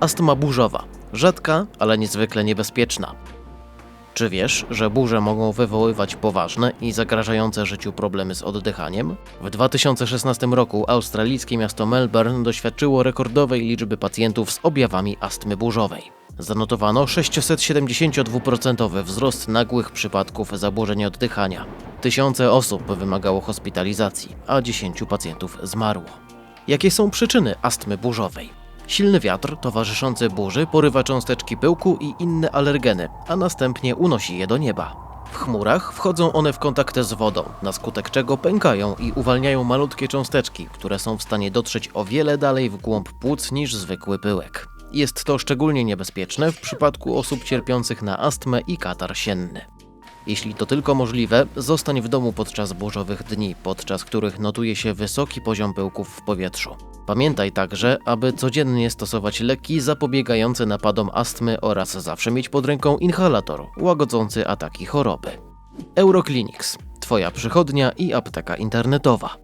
Astma burzowa. Rzadka, ale niezwykle niebezpieczna. Czy wiesz, że burze mogą wywoływać poważne i zagrażające życiu problemy z oddychaniem? W 2016 roku australijskie miasto Melbourne doświadczyło rekordowej liczby pacjentów z objawami astmy burzowej. Zanotowano 672% wzrost nagłych przypadków zaburzeń oddychania. Tysiące osób wymagało hospitalizacji, a 10 pacjentów zmarło. Jakie są przyczyny astmy burzowej? Silny wiatr towarzyszący burzy porywa cząsteczki pyłku i inne alergeny, a następnie unosi je do nieba. W chmurach wchodzą one w kontakt z wodą, na skutek czego pękają i uwalniają malutkie cząsteczki, które są w stanie dotrzeć o wiele dalej w głąb płuc niż zwykły pyłek. Jest to szczególnie niebezpieczne w przypadku osób cierpiących na astmę i katar sienny. Jeśli to tylko możliwe, zostań w domu podczas burzowych dni, podczas których notuje się wysoki poziom pyłków w powietrzu. Pamiętaj także, aby codziennie stosować leki zapobiegające napadom astmy oraz zawsze mieć pod ręką inhalator łagodzący ataki choroby. Euroclinics, Twoja przychodnia i apteka internetowa.